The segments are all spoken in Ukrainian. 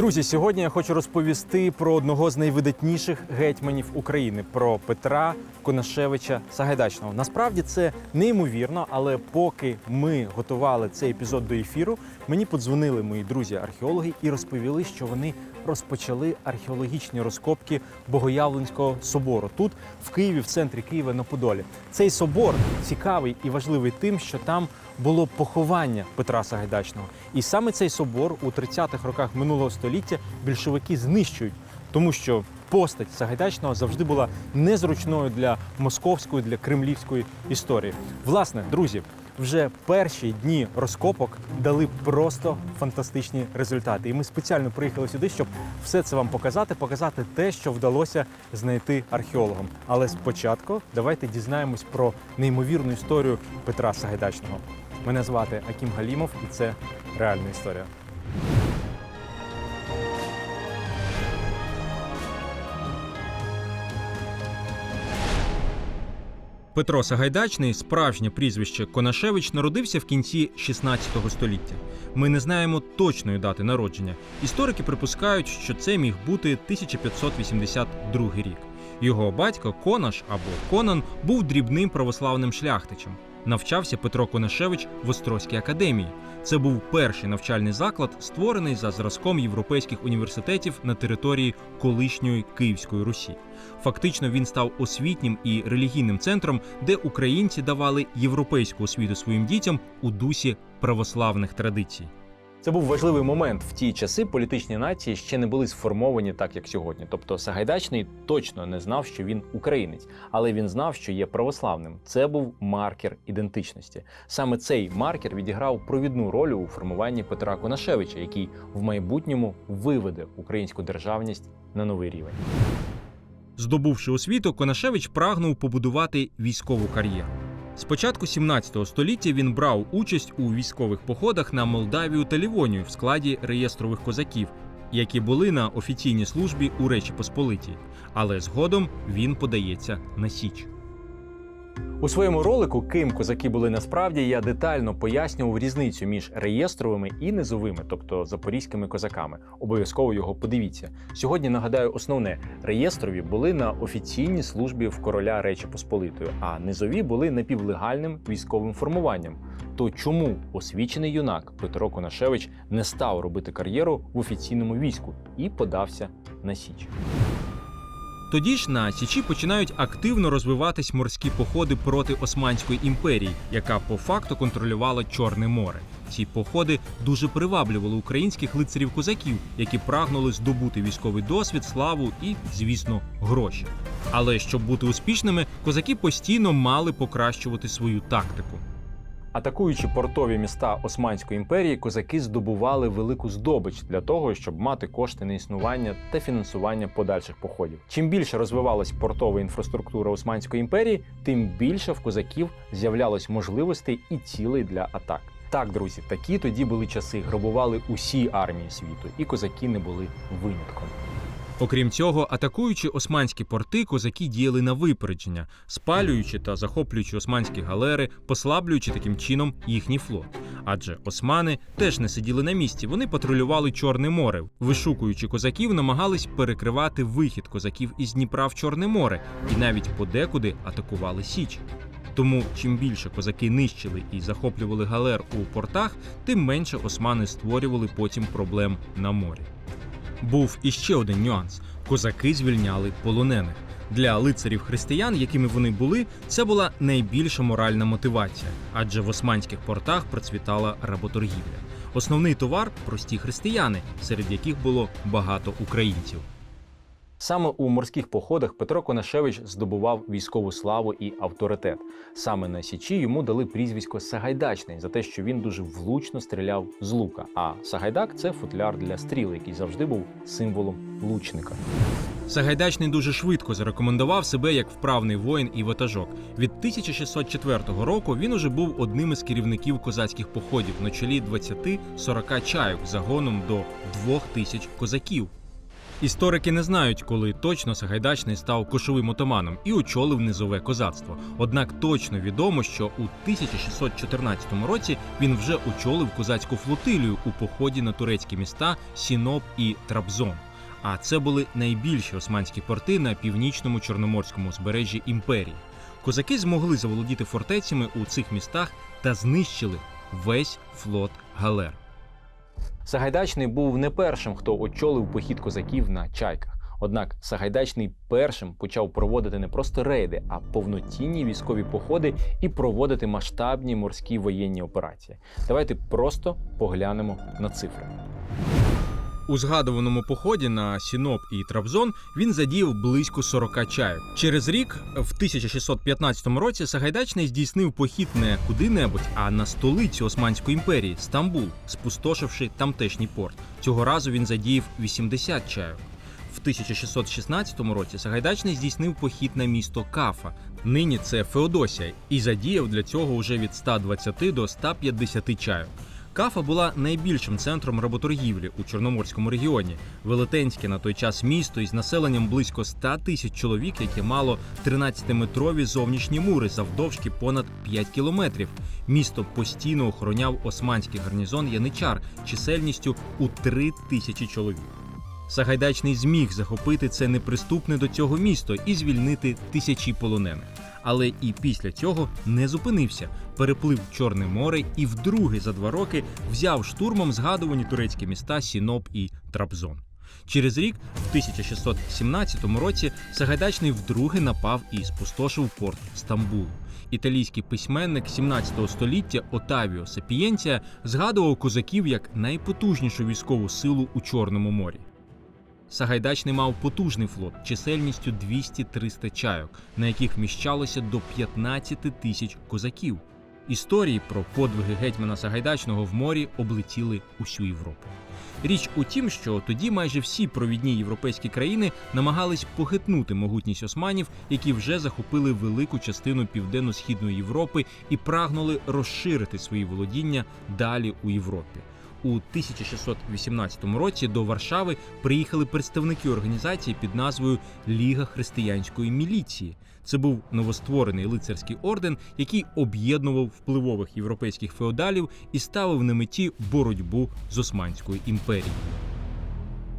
Друзі, сьогодні я хочу розповісти про одного з найвидатніших гетьманів України про Петра Конашевича Сагайдачного. Насправді це неймовірно, але поки ми готували цей епізод до ефіру, мені подзвонили мої друзі-археологи і розповіли, що вони розпочали археологічні розкопки Богоявленського собору тут, в Києві, в центрі Києва на Подолі. Цей собор цікавий і важливий тим, що там було поховання Петра Сагайдачного. І саме цей собор у 30-х роках минулого століття більшовики знищують, тому що постать Сагайдачного завжди була незручною для московської, для кремлівської історії. Власне, друзі, вже перші дні розкопок дали просто фантастичні результати. І ми спеціально приїхали сюди, щоб все це вам показати, показати те, що вдалося знайти археологам. Але спочатку давайте дізнаємось про неймовірну історію Петра Сагайдачного. Мене звати Акім Галімов, і це реальна історія. Петро Сагайдачний, справжнє прізвище Конашевич, народився в кінці 16 століття. Ми не знаємо точної дати народження. Історики припускають, що це міг бути 1582 рік. Його батько Конаш або Конан був дрібним православним шляхтичем. Навчався Петро Конашевич в Острозькій академії. Це був перший навчальний заклад, створений за зразком європейських університетів на території колишньої Київської Русі. Фактично він став освітнім і релігійним центром, де українці давали європейську освіту своїм дітям у дусі православних традицій. Це був важливий момент в ті часи. Політичні нації ще не були сформовані так, як сьогодні. Тобто Сагайдачний точно не знав, що він українець, але він знав, що є православним. Це був маркер ідентичності. Саме цей маркер відіграв провідну роль у формуванні Петра Конашевича, який в майбутньому виведе українську державність на новий рівень. Здобувши освіту, Конашевич прагнув побудувати військову кар'єру. З початку 17 століття він брав участь у військових походах на Молдавію та Лівонію в складі реєстрових козаків, які були на офіційній службі у Речі Посполитій. Але згодом він подається на Січ. У своєму ролику, ким козаки були насправді, я детально пояснював різницю між реєстровими і низовими, тобто запорізькими козаками. Обов'язково його подивіться. Сьогодні нагадаю основне: реєстрові були на офіційній службі в короля Речі Посполитої, а низові були напівлегальним військовим формуванням. То чому освічений юнак Петро Конашевич не став робити кар'єру в офіційному війську і подався на Січ? Тоді ж на Січі починають активно розвиватись морські походи проти Османської імперії, яка по факту контролювала Чорне море. Ці походи дуже приваблювали українських лицарів-козаків, які прагнули здобути військовий досвід, славу і, звісно, гроші. Але щоб бути успішними, козаки постійно мали покращувати свою тактику. Атакуючи портові міста Османської імперії, козаки здобували велику здобич для того, щоб мати кошти на існування та фінансування подальших походів. Чим більше розвивалась портова інфраструктура Османської імперії, тим більше в козаків з'являлось можливостей і цілей для атак. Так, друзі, такі тоді були часи. Грабували усі армії світу, і козаки не були винятком. Окрім цього, атакуючи османські порти, козаки діяли на випередження, спалюючи та захоплюючи османські галери, послаблюючи таким чином їхній флот. Адже османи теж не сиділи на місці, вони патрулювали Чорне море, вишукуючи козаків, намагались перекривати вихід козаків із Дніпра в Чорне море і навіть подекуди атакували Січ. Тому чим більше козаки нищили і захоплювали галер у портах, тим менше османи створювали потім проблем на морі. Був іще один нюанс: козаки звільняли полонених. Для лицарів християн, якими вони були, це була найбільша моральна мотивація, адже в османських портах процвітала работоргівля. Основний товар прості християни, серед яких було багато українців. Саме у морських походах Петро Конашевич здобував військову славу і авторитет. Саме на Січі йому дали прізвисько Сагайдачний за те, що він дуже влучно стріляв з лука. А Сагайдак це футляр для стріл, який завжди був символом лучника. Сагайдачний дуже швидко зарекомендував себе як вправний воїн і ватажок. Від 1604 року він уже був одним із керівників козацьких походів на чолі 20-40 чайок загоном до 2000 козаків. Історики не знають, коли точно Сагайдачний став кошовим отаманом і очолив низове козацтво. Однак точно відомо, що у 1614 році він вже очолив козацьку флотилію у поході на турецькі міста Сіноп і Трабзон. А це були найбільші османські порти на північному чорноморському узбережжі імперії. Козаки змогли заволодіти фортецями у цих містах та знищили весь флот галер. Сагайдачний був не першим, хто очолив похід козаків на чайках. Однак Сагайдачний першим почав проводити не просто рейди, а повноцінні військові походи і проводити масштабні морські воєнні операції. Давайте просто поглянемо на цифри. У згадуваному поході на Сіноп і Трабзон він задіяв близько 40 чайок. Через рік, в 1615 році, Сагайдачний здійснив похід не куди-небудь, а на столицю Османської імперії Стамбул, спустошивши тамтешній порт. Цього разу він задіяв 80 чайок. В 1616 році Сагайдачний здійснив похід на місто Кафа. Нині це Феодосія, і задіяв для цього уже від 120 до 150 чайок. Кафа була найбільшим центром работоргівлі у Чорноморському регіоні. Велетенське на той час місто із населенням близько 100 тисяч чоловік, яке мало 13-метрові зовнішні мури завдовжки понад 5 кілометрів. Місто постійно охороняв османський гарнізон Яничар чисельністю у 3 тисячі чоловік. Сагайдачний зміг захопити це неприступне до цього місто і звільнити тисячі полонених. Але і після цього не зупинився, переплив Чорне море і вдруге за два роки взяв штурмом згадувані турецькі міста Сіноп і Трабзон. Через рік, в 1617 році, Сагайдачний вдруге напав і спустошив порт Стамбулу. Італійський письменник 17 століття Отавіо Сапієнція згадував козаків як найпотужнішу військову силу у Чорному морі. Сагайдачний мав потужний флот чисельністю 200-300 чайок, на яких вміщалося до 15 тисяч козаків. Історії про подвиги гетьмана Сагайдачного в морі облетіли усю Європу. Річ у тім, що тоді майже всі провідні європейські країни намагались похитнути могутність османів, які вже захопили велику частину південно-східної Європи і прагнули розширити свої володіння далі у Європі. У 1618 році до Варшави приїхали представники організації під назвою Ліга християнської міліції. Це був новостворений лицарський орден, який об'єднував впливових європейських феодалів і ставив на меті боротьбу з Османською імперією.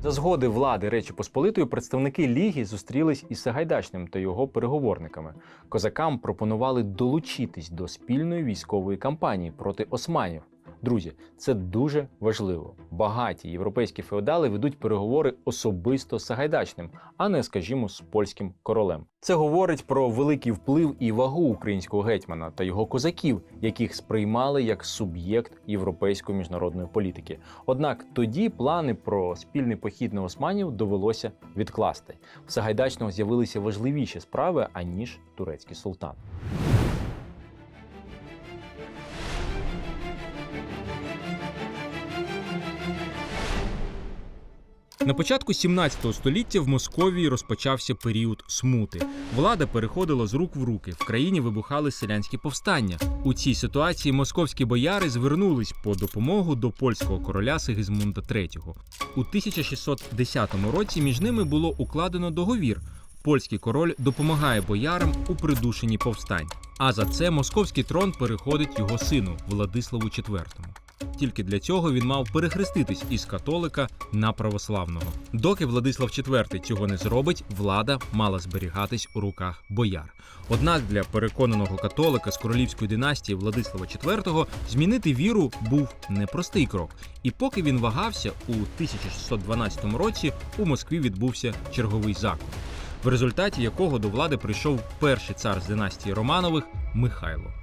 За згоди влади Речі Посполитої представники ліги зустрілись із Сагайдачним та його переговорниками. Козакам пропонували долучитись до спільної військової кампанії проти османів. Друзі, це дуже важливо. Багаті європейські феодали ведуть переговори особисто з Сагайдачним, а не, скажімо, з польським королем. Це говорить про великий вплив і вагу українського гетьмана та його козаків, яких сприймали як суб'єкт європейської міжнародної політики. Однак тоді плани про спільний похід на османів довелося відкласти. В Сагайдачного з'явилися важливіші справи аніж турецький султан. На початку 17 століття в Московії розпочався період смути. Влада переходила з рук в руки. В країні вибухали селянські повстання. У цій ситуації московські бояри звернулись по допомогу до польського короля Сигизмунда III. У 1610 році між ними було укладено договір. Польський король допомагає боярам у придушенні повстань. А за це московський трон переходить його сину Владиславу IV. Тільки для цього він мав перехреститись із католика на православного. Доки Владислав IV цього не зробить, влада мала зберігатись у руках бояр. Однак для переконаного католика з королівської династії Владислава IV змінити віру був непростий крок. І поки він вагався, у 1612 році у Москві відбувся черговий закон, в результаті якого до влади прийшов перший цар з династії Романових Михайло.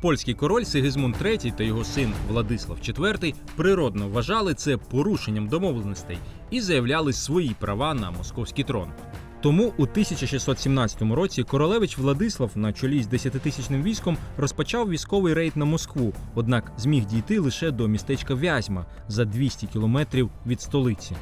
Польський король Сигизмунд III та його син Владислав IV природно вважали це порушенням домовленостей і заявляли свої права на московський трон. Тому у 1617 році королевич Владислав на чолі з 10-тисячним військом розпочав військовий рейд на Москву, однак зміг дійти лише до містечка Вязьма за 200 кілометрів від столиці.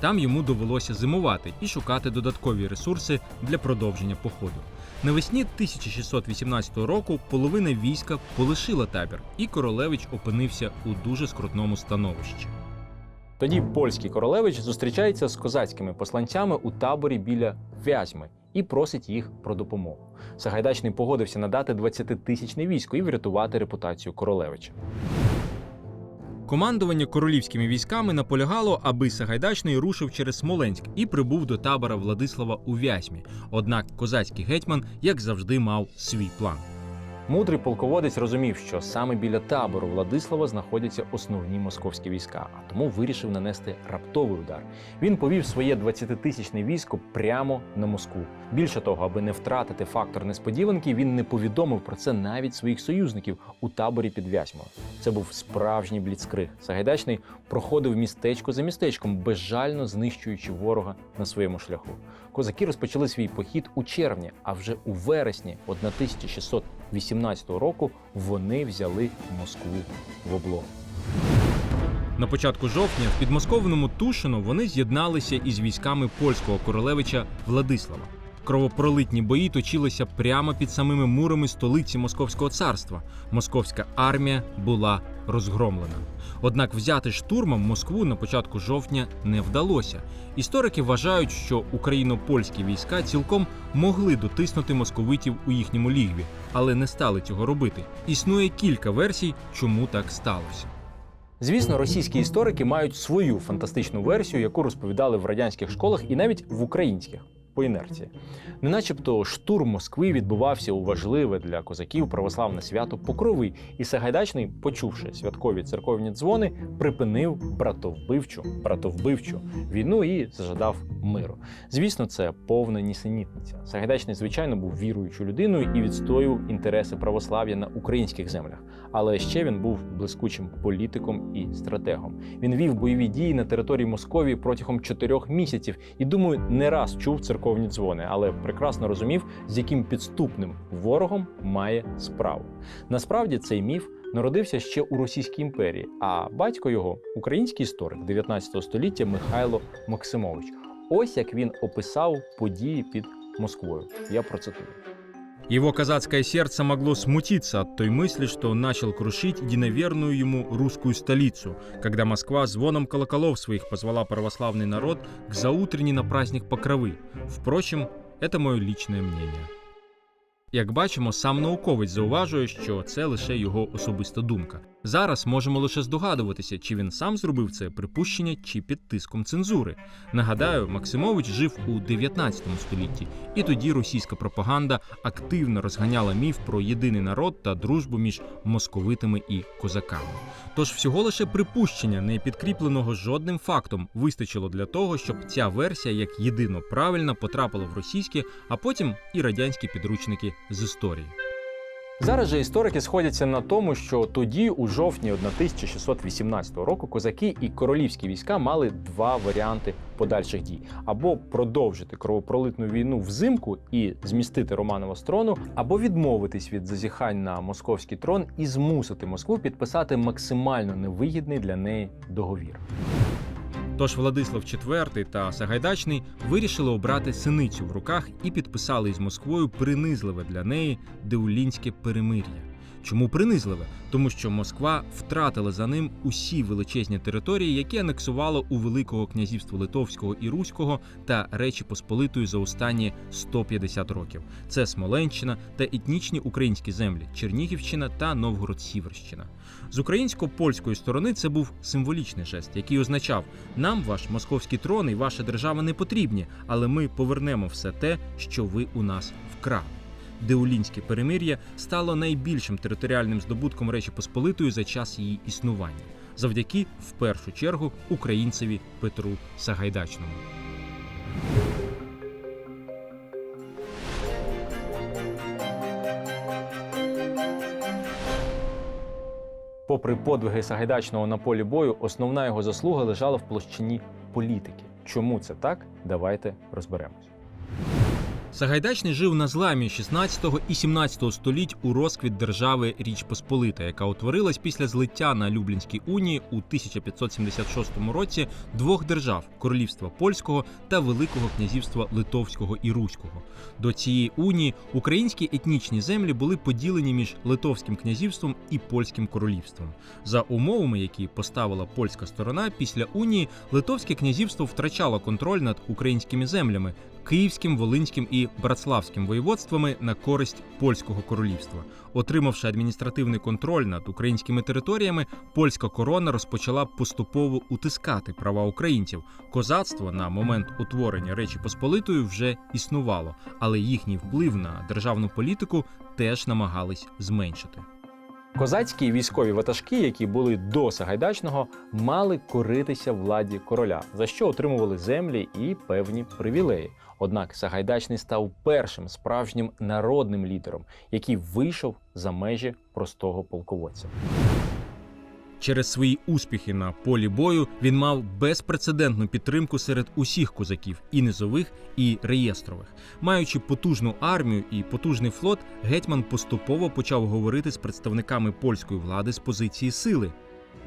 Там йому довелося зимувати і шукати додаткові ресурси для продовження походу. Навесні 1618 року половина війська полишила табір, і королевич опинився у дуже скрутному становищі. Тоді польський королевич зустрічається з козацькими посланцями у таборі біля Вязьми і просить їх про допомогу. Сагайдачний погодився надати 20-тисячне військо і врятувати репутацію королевича. Командування королівськими військами наполягало, аби Сагайдачний рушив через Смоленськ і прибув до табора Владислава у Вязьмі. Однак козацький гетьман, як завжди, мав свій план. Мудрий полководець розумів, що саме біля табору Владислава знаходяться основні московські війська, а тому вирішив нанести раптовий удар. Він повів своє 20-тисячне військо прямо на Москву. Більше того, аби не втратити фактор несподіванки, він не повідомив про це навіть своїх союзників у таборі під Вязьмою. Це був справжній бліцкриг. Сагайдачний проходив містечко за містечком, безжально знищуючи ворога на своєму шляху. Козаки розпочали свій похід у червні, а вже у вересні 1618 року вони взяли Москву в облог. На початку жовтня в підмосковному Тушино вони з'єдналися із військами польського королевича Владислава. Кровопролитні бої точилися прямо під самими мурами столиці Московського царства. Московська армія була розгромлена. Однак взяти штурмом Москву на початку жовтня не вдалося. Історики вважають, що україно-польські війська цілком могли дотиснути московитів у їхньому лігві, але не стали цього робити. Існує кілька версій, чому так сталося. Звісно, російські історики мають свою фантастичну версію, яку розповідали в радянських школах і навіть в українських по інерції. Не начебто штурм Москви відбувався у важливе для козаків православне свято Покрови, і Сагайдачний, почувши святкові церковні дзвони, припинив братовбивчу, братовбивчу війну і зажадав миру. Звісно, це повна нісенітниця. Сагайдачний, звичайно, був віруючою людиною і відстоював інтереси православ'я на українських землях. Але ще він був блискучим політиком і стратегом. Він вів бойові дії на території Московії протягом чотирьох місяців і, думаю, не раз чув церковні дзвони, але прекрасно розумів, з яким підступним ворогом має справу. Насправді цей міф народився ще у Російській імперії, а батько його український історик 19 століття Михайло Максимович. Ось як він описав події під Москвою. Я процитую. Его казацкое сердце могло смутиться от той мысли, что он начал крушить единоверную ему русскую столицу, когда Москва звоном колоколов своих позвала православный народ к заутренней на праздник Покрови. Впрочем, это мое личное мнение. Як бачимо, сам науковець зауважує, що це лише його особиста думка. Зараз можемо лише здогадуватися, чи він сам зробив це припущення, чи під тиском цензури. Нагадаю, Максимович жив у 19 столітті, і тоді російська пропаганда активно розганяла міф про єдиний народ та дружбу між московитами і козаками. Тож всього лише припущення, не підкріпленого жодним фактом, вистачило для того, щоб ця версія як єдино правильна потрапила в російські, а потім і радянські підручники з історії. Зараз же історики сходяться на тому, що тоді, у жовтні 1618 року, козаки і королівські війська мали два варіанти подальших дій: або продовжити кровопролитну війну взимку і змістити Романова з трону, або відмовитись від зазіхань на московський трон і змусити Москву підписати максимально невигідний для неї договір. Тож Владислав IV та Сагайдачний вирішили обрати синицю в руках і підписали із Москвою принизливе для неї Деулінське перемир'я. Чому принизливе? Тому що Москва втратила за ним усі величезні території, які анексувала у Великого князівства Литовського і Руського та Речі Посполитої за останні 150 років. Це Смоленщина та етнічні українські землі Чернігівщина та Новгород-Сіверщина. З українсько-польської сторони це був символічний жест, який означав: нам ваш московський трон і ваша держава не потрібні, але ми повернемо все те, що ви у нас вкрали. Деулінське перемир'я стало найбільшим територіальним здобутком Речі Посполитої за час її існування, завдяки в першу чергу українцеві Петру Сагайдачному. Попри подвиги Сагайдачного на полі бою, основна його заслуга лежала в площині політики. Чому це так? Давайте розберемось. Сагайдачний жив на зламі 16 і 17 століть у розквіт держави Річ Посполита, яка утворилась після злиття на Люблінській унії у 1576 році двох держав королівства польського та Великого князівства Литовського і Руського. До цієї унії українські етнічні землі були поділені між Литовським князівством і польським королівством. За умовами, які поставила польська сторона, після унії Литовське князівство втрачало контроль над українськими землями. Київським, Волинським і Братславським воєводствами на користь польського королівства. Отримавши адміністративний контроль над українськими територіями, польська корона розпочала поступово утискати права українців. Козацтво на момент утворення Речі Посполитої вже існувало, але їхній вплив на державну політику теж намагались зменшити. Козацькі військові ватажки, які були до Сагайдачного, мали коритися владі короля, за що отримували землі і певні привілеї. Однак Сагайдачний став першим справжнім народним лідером, який вийшов за межі простого полководця. Через свої успіхи на полі бою він мав безпрецедентну підтримку серед усіх козаків і низових, і реєстрових. Маючи потужну армію і потужний флот, гетьман поступово почав говорити з представниками польської влади з позиції сили.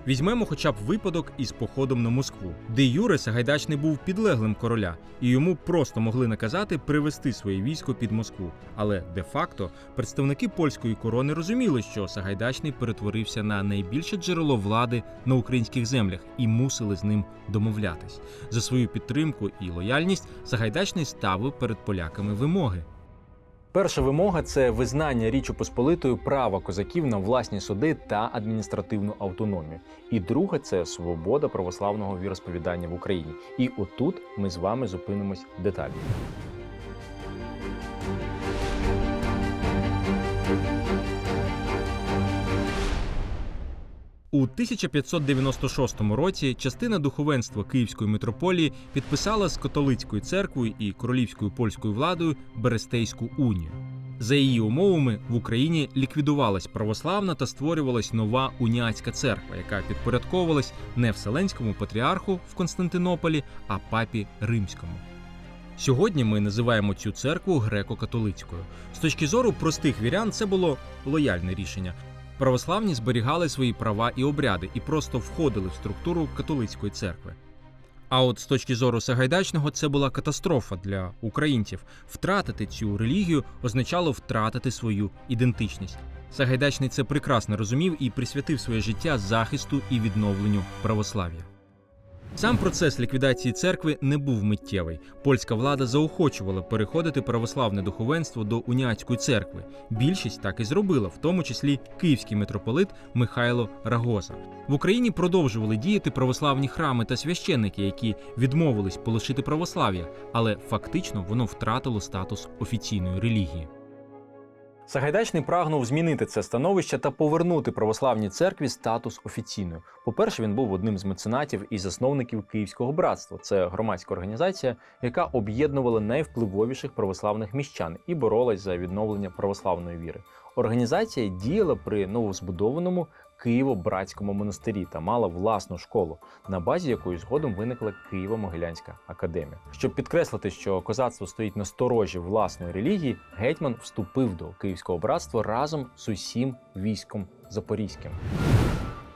Візьмемо хоча б випадок із походом на Москву, де Юре Сагайдачний був підлеглим короля, і йому просто могли наказати привести своє військо під Москву. Але де-факто представники польської корони розуміли, що Сагайдачний перетворився на найбільше джерело влади на українських землях і мусили з ним домовлятись. За свою підтримку і лояльність Сагайдачний ставив перед поляками вимоги. Перша вимога це визнання Річі Посполитою права козаків на власні суди та адміністративну автономію. І друге це свобода православного віросповідання в Україні. І отут ми з вами зупинимось детально. У 1596 році частина духовенства Київської митрополії підписала з католицькою церквою і королівською польською владою Берестейську унію. За її умовами в Україні ліквідувалась православна та створювалась нова уніатська церква, яка підпорядковувалась не Вселенському патріарху в Константинополі, а папі Римському. Сьогодні ми називаємо цю церкву греко-католицькою. З точки зору простих вірян, це було лояльне рішення. Православні зберігали свої права і обряди і просто входили в структуру католицької церкви. А от з точки зору Сагайдачного це була катастрофа для українців. Втратити цю релігію означало втратити свою ідентичність. Сагайдачний це прекрасно розумів і присвятив своє життя захисту і відновленню православ'я. Сам процес ліквідації церкви не був миттєвий. Польська влада заохочувала переходити православне духовенство до уніатської церкви. Більшість так і зробила, в тому числі київський митрополит Михайло Рагоза. В Україні продовжували діяти православні храми та священники, які відмовились полишити православ'я, але фактично воно втратило статус офіційної релігії. Сагайдачний прагнув змінити це становище та повернути православній церкві статус офіційною. По-перше, він був одним з меценатів і засновників Київського братства. Це громадська організація, яка об'єднувала найвпливовіших православних міщан і боролась за відновлення православної віри. Організація діяла при новозбудованому Києво-братському монастирі та мала власну школу, на базі якої згодом виникла Києво-Могилянська академія. Щоб підкреслити, що козацтво стоїть на сторожі власної релігії, гетьман вступив до Київського братства разом з усім військом Запорізьким.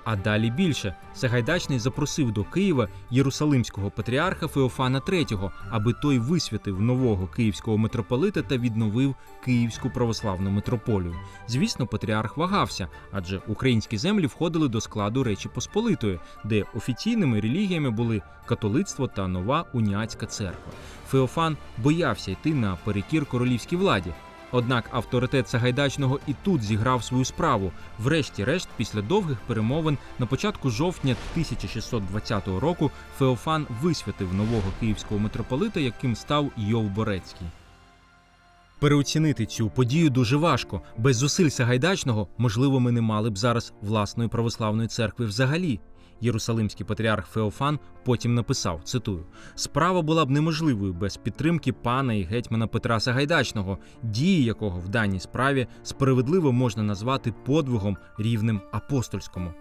А далі більше Сагайдачний запросив до Києва єрусалимського патріарха Феофана III, аби той висвятив нового київського митрополита та відновив Київську православну митрополію. Звісно, патріарх вагався, адже українські землі входили до складу Речі Посполитої, де офіційними релігіями були католицтво та нова уніатська церква. Феофан боявся йти на перекір королівській владі. Однак авторитет Сагайдачного і тут зіграв свою справу. Врешті-решт, після довгих перемовин, на початку жовтня 1620 року Феофан висвятив нового київського митрополита, яким став Йов Борецький. Переоцінити цю подію дуже важко. Без зусиль Сагайдачного, можливо, ми не мали б зараз власної православної церкви взагалі. Єрусалимський патріарх Феофан потім написав: цитую: справа була б неможливою без підтримки пана і гетьмана Петра Сагайдачного, дії якого в даній справі справедливо можна назвати подвигом рівним апостольському.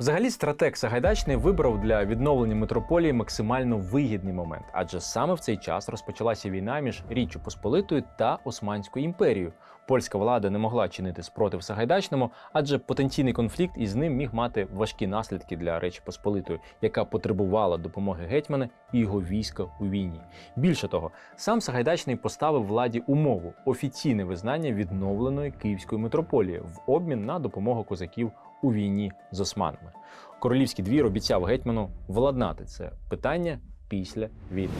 Взагалі, стратег Сагайдачний вибрав для відновлення митрополії максимально вигідний момент, адже саме в цей час розпочалася війна між Річчю Посполитою та Османською імперією. Польська влада не могла чинити спротив Сагайдачному, адже потенційний конфлікт із ним міг мати важкі наслідки для Речі Посполитої, яка потребувала допомоги гетьмана і його війська у війні. Більше того, сам Сагайдачний поставив владі умову офіційне визнання відновленої Київської митрополії в обмін на допомогу козаків у війні з османами. Королівський двір обіцяв гетьману владнати це питання після війни.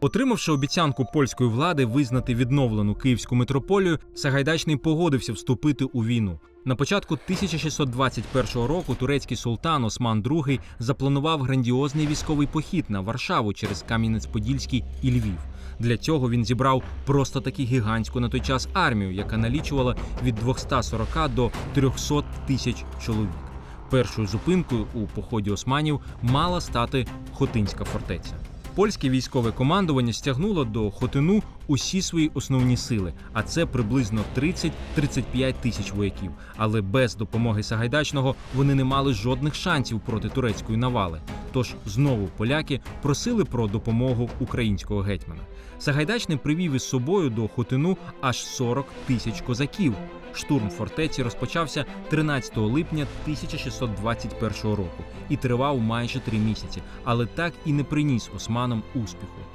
Отримавши обіцянку польської влади визнати відновлену київську митрополію, Сагайдачний погодився вступити у війну. На початку 1621 року турецький султан Осман II запланував грандіозний військовий похід на Варшаву через Кам'янець-Подільський і Львів. Для цього він зібрав просто таки гігантську на той час армію, яка налічувала від 240 до 300 тисяч чоловік. Першою зупинкою у поході османів мала стати Хотинська фортеця. Польське військове командування стягнуло до Хотину усі свої основні сили, а це приблизно 30-35 тисяч вояків. Але без допомоги Сагайдачного вони не мали жодних шансів проти турецької навали. Тож знову поляки просили про допомогу українського гетьмана. Сагайдачний привів із собою до Хотину аж 40 тисяч козаків. Штурм фортеці розпочався 13 липня 1621 року і тривав майже три місяці, але так і не приніс османам успіху.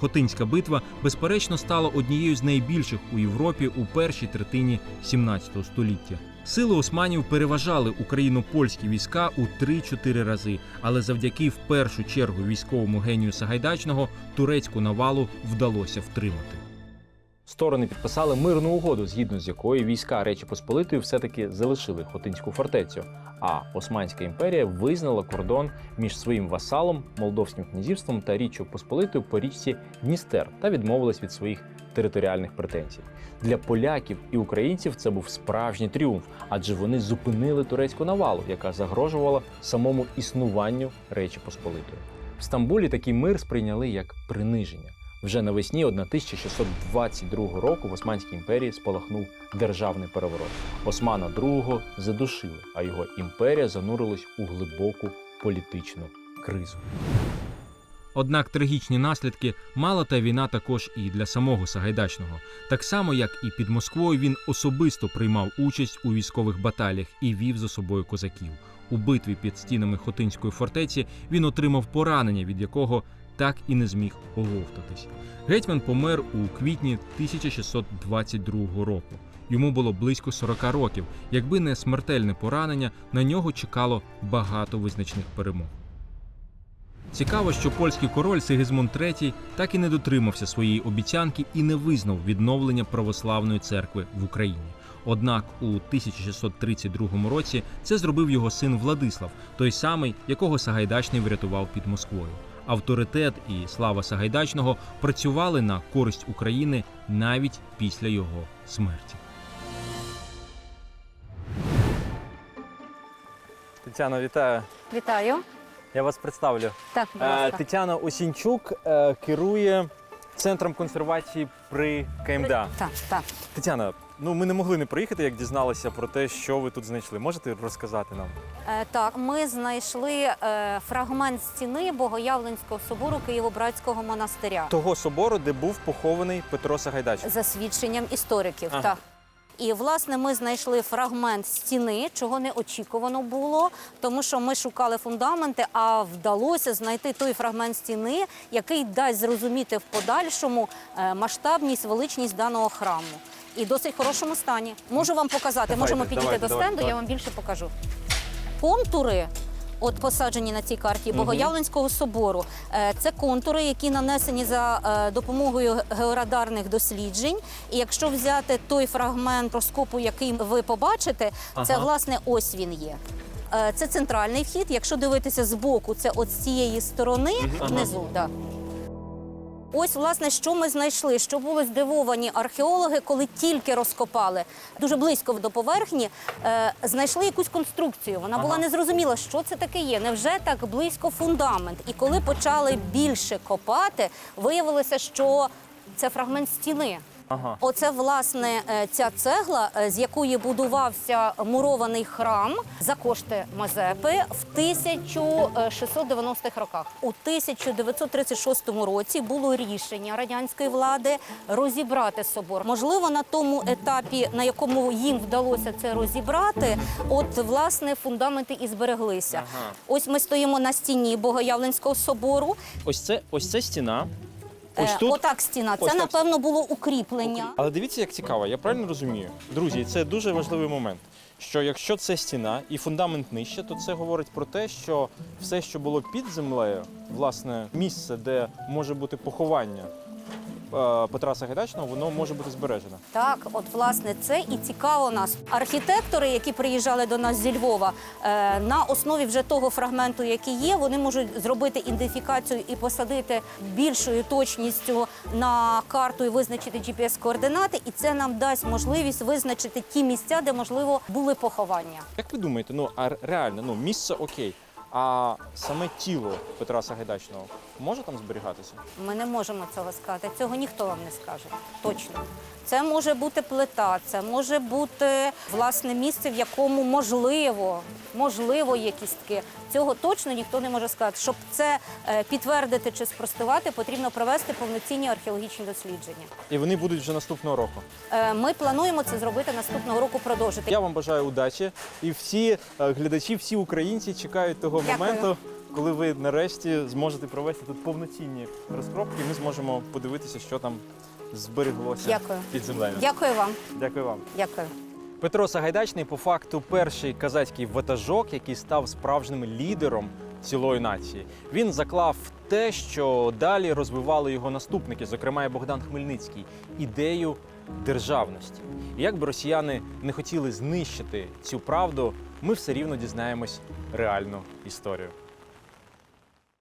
Хотинська битва, безперечно, стала однією з найбільших у Європі у першій третині 17 століття. Сили османів переважали україно-польські війська у 3-4 рази, але завдяки в першу чергу військовому генію Сагайдачного турецьку навалу вдалося втримати. Сторони підписали мирну угоду, згідно з якою війська Речі Посполитої все-таки залишили Хотинську фортецю. А Османська імперія визнала кордон між своїм васалом, Молдовським князівством та Річчю Посполитою по річці Дністер та відмовилась від своїх територіальних претензій. Для поляків і українців це був справжній тріумф, адже вони зупинили турецьку навалу, яка загрожувала самому існуванню Речі Посполитої. В Стамбулі такий мир сприйняли як приниження. Вже навесні 1622 року в Османській імперії спалахнув державний переворот. Османа II задушили, а його імперія занурилась у глибоку політичну кризу. Однак трагічні наслідки мала та війна також і для самого Сагайдачного. Так само, як і під Москвою, він особисто приймав участь у військових баталіях і вів за собою козаків. У битві під стінами Хотинської фортеці він отримав поранення, від якого так і не зміг оговтатись. Гетьман помер у квітні 1622 року. Йому було близько 40 років. Якби не смертельне поранення, на нього чекало багато визначних перемог. Цікаво, що польський король Сигизмунд III так і не дотримався своєї обіцянки і не визнав відновлення православної церкви в Україні. Однак у 1632 році це зробив його син Владислав, той самий, якого Сагайдачний врятував під Москвою. Авторитет і слава Сагайдачного працювали на користь України навіть після його смерті. Тетяно, вітаю. Вітаю. Я вас представлю. Так, будь Е, ласка. Тетяна Осінчук е, керує центром консервації при КМДА. Так, так. Тетяна, ну ми не могли не приїхати, як дізналися про те, що ви тут знайшли. Можете розказати нам? Е, так, ми знайшли е, фрагмент стіни Богоявленського собору Києво-Братського монастиря Того собору, де був похований Петро Сагайдач. за свідченням істориків. Ага. Так. І власне ми знайшли фрагмент стіни, чого не очікувано було, тому що ми шукали фундаменти, а вдалося знайти той фрагмент стіни, який дасть зрозуміти в подальшому е, масштабність, величність даного храму. І досить хорошому стані. Можу вам показати, Давайте, можемо підійти давайте, до давайте, стенду, я вам більше покажу. Контури. От посаджені на цій карті Богоявленського собору. Е, Це контури, які нанесені за е, допомогою георадарних досліджень. І якщо взяти той фрагмент проскопу, який ви побачите, це Ага. власне ось він є. Е, Це центральний вхід. Якщо дивитися збоку, це от з цієї сторони внизу. Да. Ось, власне, що ми знайшли, що були здивовані археологи, коли тільки розкопали дуже близько до поверхні, е, знайшли якусь конструкцію. Вона була незрозуміла, що це таке є. Невже так близько фундамент? І коли почали більше копати, виявилося, що це фрагмент стіни. Ага. Оце власне е, ця цегла, е, з якої будувався мурований храм за кошти Мазепи в 1690-х роках. У 1936 році було рішення радянської влади розібрати собор. Можливо, на тому етапі, на якому їм вдалося це розібрати, от власне фундаменти і збереглися. Ага. Ось ми стоїмо на стіні Богоявленського собору. Ось це ось це стіна. Ось Е, тут. Отак стіна. Це ось так. напевно було укріплення. Але дивіться, як цікаво, я правильно розумію. Друзі, це дуже важливий момент. Що якщо це стіна і фундамент нижче, то це говорить про те, що все, що було під землею, власне, місце, де може бути поховання Петра Сагайдачного, воно може бути збережено. Так, от власне це і цікаво нас. Архітектори, які приїжджали до нас зі Львова, е, на основі вже того фрагменту, який є, вони можуть зробити ідентифікацію і посадити більшою точністю на карту і визначити GPS-координати. І це нам дасть можливість визначити ті місця, де можливо були поховання. Як ви думаєте, ну а реально, ну місце окей, а саме тіло Петра Сагайдачного може там зберігатися? Ми не можемо цього сказати. Цього ніхто вам не скаже. Точно. Це може бути плита, це може бути власне місце, в якому можливо, можливо, є кістки. Цього точно ніхто не може сказати. Щоб це е, підтвердити чи спростувати, потрібно провести повноцінні археологічні дослідження. І вони будуть вже наступного року. Е, Ми плануємо це зробити наступного року. Продовжити. Я вам бажаю удачі, і всі е, глядачі, всі українці чекають того Дякую. моменту, коли ви нарешті зможете провести тут повноцінні розкопки. і Ми зможемо подивитися, що там збереглося Дякую. під землею. Дякую вам. Дякую вам. Дякую. Петро Сагайдачний по факту перший казацький ватажок, який став справжнім лідером цілої нації. Він заклав те, що далі розвивали його наступники, зокрема і Богдан Хмельницький, ідею державності. І як би росіяни не хотіли знищити цю правду, ми все рівно дізнаємось реальну історію.